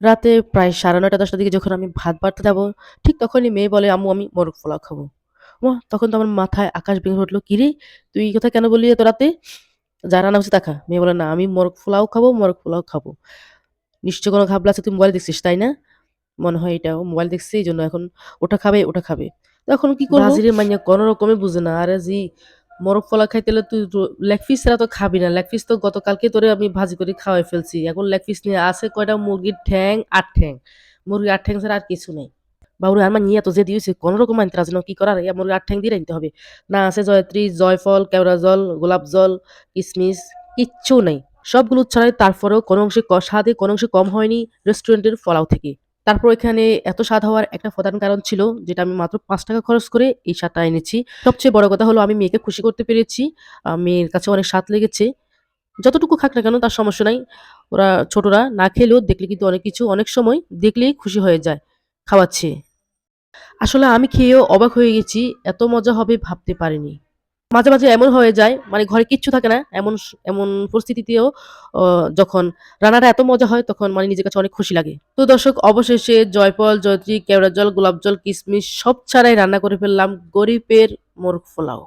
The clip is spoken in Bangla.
রাতে প্রায় সাড়ে ৯টা ১০টার দিকে যখন আমি ভাত বাড়তে যাব, ঠিক তখনই মেয়ে বলে, "আম্মু আমি মোরগ পোলাও খাব।" ওমা! তখন তো আমার মাথায় আকাশ ভেঙে উঠল। "কিরে! তুই এই কথা কেন বললি এত রাতে? যা রান্না হচ্ছে দেখা মেয়ে বলে, "না আমি মোরগ পোলাও খাব, মোরগ পোলাও খাব।" নিশ্চয়ই কোনো ঘাবলা আছে তুই মোবাইল দেখছিস, তাই না? মনে হয় এটাও মোবাইল দেখছে এইজন্য এখন ওটা খাবে, ওটা খাবে। তো এখন কি করব? মাইয়া কোনো রকমে বুঝে না। আরে জি মোরগ পোলাও খাইতে হলে তুই লেগ পিস ছাড়া তো খাবি না। লেগ পিস তো গতকালকে তোরে আমি ভাজি করে খাওয়াই ফেলছি। এখন লেগ পিস নিয়ে আছে কয়টা মুরগির ঠ্যাং, ৮ ঠ্যাং। মুরগির ৮ ঠ্যাং ছাড়া আর কিছু নেই। বাবুরে আমার নিয়ে তো যে হইছে কোনো রকম আনতে না। কি করার? ইয়া মুরগি ৮ ঠ্যাং দিয়ে আনতে হবে। না আছে জয়ত্রী, জয়ফল, কেওড়া জল, গোলাপ জল, কিসমিস কিচ্ছু নেই সবগুলো ছাড়াই তারপরেও কোনো অংশে স্বাদে কোনো অংশে কম হয়নি রেস্টুরেন্টের ফলাও থেকে। তারপর এখানে এত স্বাদ হওয়ার একটা প্রধান কারণ ছিল যেটা আমি মাত্র পাঁচ টাকা খরচ করে এই স্বাদটা এনেছি। সবচেয়ে বড় কথা হলো আমি মেয়েকে খুশি করতে পেরেছি। মেয়ের কাছে অনেক স্বাদ লেগেছে। যতটুকু খাক না কেন তার সমস্যা নাই। ওরা ছোটরা না খেলেও দেখলে কিন্তু অনেক কিছু অনেক সময় দেখলেই খুশি হয়ে যায়, খাওয়াচ্ছে আসলে আমি খেয়েও অবাক হয়ে গেছি। এত মজা হবে ভাবতে পারিনি। মাঝে, মাঝে এমন হয়ে যায় মানে ঘরে কিচ্ছু থাকে না। এমন এমন পরিস্থিতিতেও যখন রান্নাটা এত মজা হয় তখন মানে নিজের কাছে অনেক খুশি লাগে। তো দর্শক অবশেষে জয়ফল, জয়ত্রী, কেওড়া জল, গোলাপ জল, কিশমিশ সব ছাড়াই রান্না করে ফেললাম গরিবের মোরগ পোলাও।